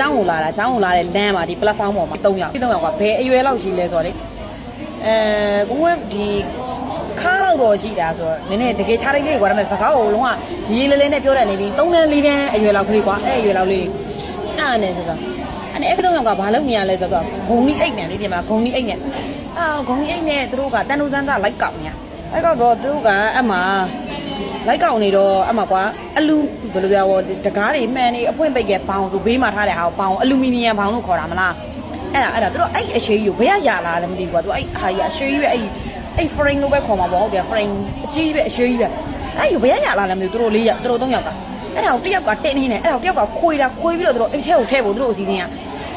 ចောင်းကိုလာတာចောင်းကိုလာတဲ့လမ်းမှာဒီ platform ပေါ်မှာ3ယောက်3ယောက်ကဘယ်အရွယ်လောက်ရှိလဲဆိုတော့လေအဲကိုကဒီခါတော့တော့ရှိတာဆိုတော့နည်းနည်းတကယ်ခြားလိုက်လေးကွာဒါပေမဲ့စကားကိုလုံးဝရေးလေးလေးနဲ့ပြောတယ်လေဒီ3တန်း4တန်းအရွယ်လောက်ကလေးကွာအဲ့အရွယ်လောက်လေးအဲ့ဒါနဲ့ဆိုတော့အဲ့အဲ့3ယောက်ကဘာလုပ်နေရလဲဆိုတော့ဂုံနီးအိတ်နေလေဒီမှာဂုံနီးအိတ်နေအာဂုံနီးအိတ်နေသူတို့ကတန်တူစန်းသားလိုက်ကောက်နေအဲ့တော့သူတို့ကအမှ လိုက်ကောက်နေတော့အမှကွာအလူဘယ်လိုပြောတကားတွေမှန်နေအဖွင့်ပိတ်ကဘောင်ဆိုဘေးမှာထားတဲ့ဟာကိုဘောင်အလူမီနီယံဘောင်လို့ခေါ်တာမလားအဲ့ဒါအဲ့ဒါသူတို့အဲ့အရှိကြီးကိုဘယ်ရရလာလဲမသိဘူးကွာသူအဲ့ဟာကြီးအရှိကြီးပဲအဲ့အဲ့ frame လို့ပဲခေါ်မှာပေါ့ဟုတ်တယ် frame အကြီးပဲအရှိကြီးပဲအဲ့ဒီဘယ်ရရလာလဲမသိဘူးသူတို့လေးရသူတို့သုံးယောက်ကအဲ့ဒါကိုတစ်ယောက်ကတင်းနေတယ်အဲ့ဒါကိုတစ်ယောက်ကခွေးတာခွေးပြီးတော့သူတို့အိတ်ထဲကိုထည့်ဖို့သူတို့အစီအစဉ်က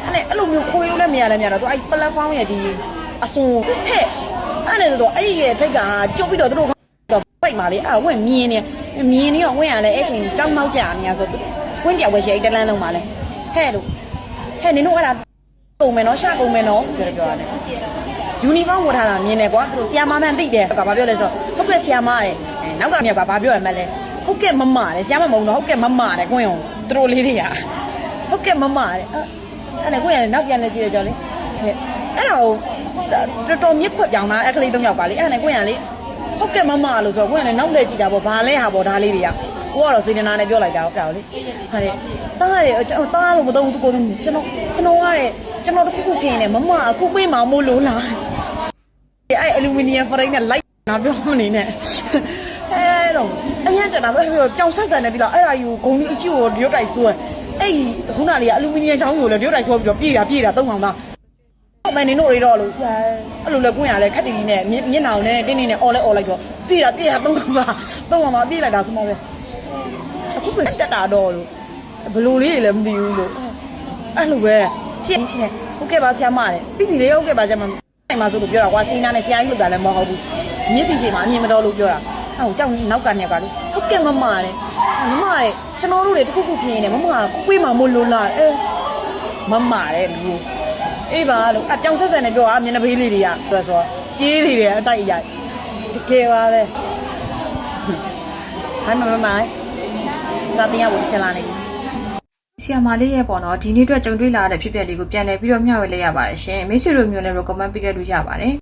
အဲ့နဲ့အဲ့လိုမျိုးခွေးလို့လည်းမရလည်းမရတော့သူအဲ့ platform ရဲ့ဒီအစွန်ဟဲ့အဲ့နဲ့ဆိုတော့အဲ့ဒီရဲ့ထိတ်ကဟာကျုပ်ပြီးတော့သူတို့ တော့ပိတ်ပါလေအဲ့ဝင်မြင်နေမြင်နေတော့ဝင်ရလဲအဲ့ချိန်ကြောင်းနောက်ကြနေရဆိုသူဝင်းပြောက်ဝဲရှိအဲ့တလန်းလုံးပါလဲဟဲ့လို့ဟဲ့နင်တို့အဲ့ဒါကုန်မယ်နော်ရှာကုန်မယ်နော်ပြောပြောရတယ်ယူနီဖောင်းဝတ်ထားတာမြင်တယ်ကွာသူတို့ဆီယာမမှန်သိတယ်ကဘာပြောလဲဆိုတော့ဟုတ်ကဲ့ဆီယာမတဲ့နောက်ကမြက်ကဘာပြောရမလဲဟုတ်ကဲ့မမတဲ့ဆီယာမမုံတော့ဟုတ်ကဲ့မမတဲ့ကွင်းအောင်သူတို့လေးတွေကဟုတ်ကဲ့မမတဲ့အဲ့နဲ့ကွင်းရနောက်ပြန်လဲကြည့်ရကြောလေဟဲ့အဲ့တော့တော်တော်မြစ်ခွက်ပြောင်းတာအဲ့ကလေးသုံးယောက်ပါလေအဲ့နဲ့ကွင်းရလေ ဟုတ်ကဲ့မမလို့ဆိုတော့ကိုယ်ကလည်းနောက်လက်ကြည့်တာပေါ့ဘာလဲဟာပေါ့ဒါလေးတွေကကိုကတော့စေတနာနဲ့ပြောလိုက်တာဟုတ်တယ်လေဟာလေတားရတယ်ကျွန်တော်တားလို့မသုံးဘူးသူကိုကျွန်တော်ကျွန်တော်ကတဲ့ကျွန်တော်တခုခုဖြစ်နေမမအခုပေးမှာမို့လို့လားအဲ့အလူမီနီယံဖရိတ်နဲ့လိုက်နာပြောမနေနဲ့အဲတော့အရင်တက်တာပဲပြောင်ဆက်ဆန်နေသီလားအဲ့ဒါယူဂုံကြီးအချီကိုဒီရုပ်တိုက်ဆိုးအဲ့ခုနလေးကအလူမီနီယံချောင်းကိုလည်းဒီရုပ်တိုက်ဆိုးပြီးတော့ပြေးတာပြေးတာသုံးအောင်သားဟုတ် မယ်နင်တို့တွေတော့လို့အဲ့လိုလဲကွင်းရလဲခက်တီတီနဲ့မျက်နှာနဲ့တင်းတင်းနဲ့អော်လဲអော်လိုက်တော့ပြေးတာပြေးတာသုံးခါပါသုံးခါပါပြေးလိုက်တာစမောပဲအခုပဲတက်တာတော့လို့ဘလို့လေးတွေလည်းမသိဘူးလို့အဲ့လိုပဲရှင်းရှင်းဟုတ်ကဲ့ပါဆရာမတဲ့ပြီးပြီလေဟုတ်ကဲ့ပါဆရာမအဲ့မှာဆိုလို့ပြောတာကွာစီနာနဲ့ဆရာကြီးလုပ်တာလည်းမဟုတ်ဘူးမျက်စိရှိမှအမြင်မတော်လို့ပြောတာအဲ့ဟိုကြောက်နောက်ကနေပါလို့ဟုတ်ကဲ့မမတဲ့မမတဲ့ကျွန်တော်တို့တွေတခုခုဖြစ်နေတယ်မမကကိုွေးမှာမလို့လားအဲမမတဲ့လူ အေးပါလို့အပြောင်ဆက်ဆက်နဲ့ပြောอ่ะမျက်နှာဖေးလေးတွေကဆိုတော့ပြေးနေတယ်အတိုက်အရိုက်တကယ်ပါပဲဟိုင်းမမမိုင်စာတင်ရဖို့ချက်လာနေပြီဆီယာမာလေးရဲ့ပေါ့နော်ဒီနေ့အတွက်ကြုံတွေ့လာတဲ့ဖြစ်ပျက်လေးကိုပြန်လည်ပြီးတော့မျှဝေလိုက်ရပါတယ်ရှင်မိတ်ဆွေတို့မျိုးနဲ့ recommend ပေးခဲ့လို့ရပါတယ်